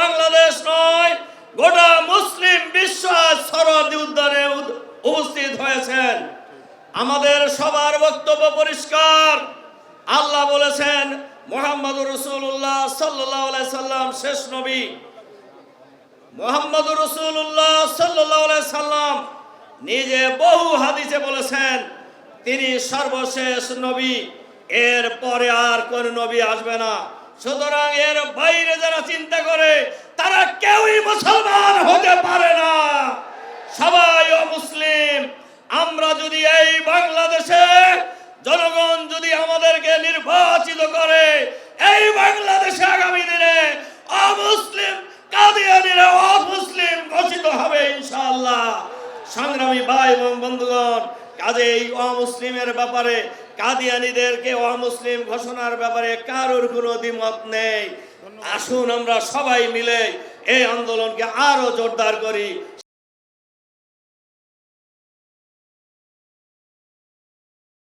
বাংলাদেশ নয়, গোটা মুসলিম বিশ্ব আজ উদ্যানে উপস্থিত হয়েছেন। আমাদের সবার বক্তব্য পরিষ্কার। আল্লাহ বলেছেন মোহাম্মদ রসুল্লাহ সাল্লাহ সাল্লাম শেষ নবী। মোহাম্মদ রসুল্লাহ সাল্লাহ সাল্লাম নিজে বহু হাদিসে বলেছেন, তিনি সর্বশেষ নবী। এর পরে আর কোন নবী আসবে না। সুতরাং এর বাইরে যারা চিন্তা করে, তারা কেউই মুসলমান হতে পারে না। সবাই ও মুসলিম আমরা যদি এই বাংলাদেশে জনগণ যদি আমাদেরকে নির্বাচিত করে, এই বাংলাদেশে আগামী দিনে অমুসলিম কাদিয়ানিরা অমুসলিম ঘোষিত হবে ইনশাআল্লাহ। সংগ্রামী ভাই এবং বন্ধুগণ কাজে এই অমুসলিমের ব্যাপারে কাদিয়ানিদেরকে অমুসলিম ঘোষণার ব্যাপারে কারোর কোনো দ্বিমত নেই। আসুন আমরা সবাই মিলে এই আন্দোলনকে আরও জোরদার করি।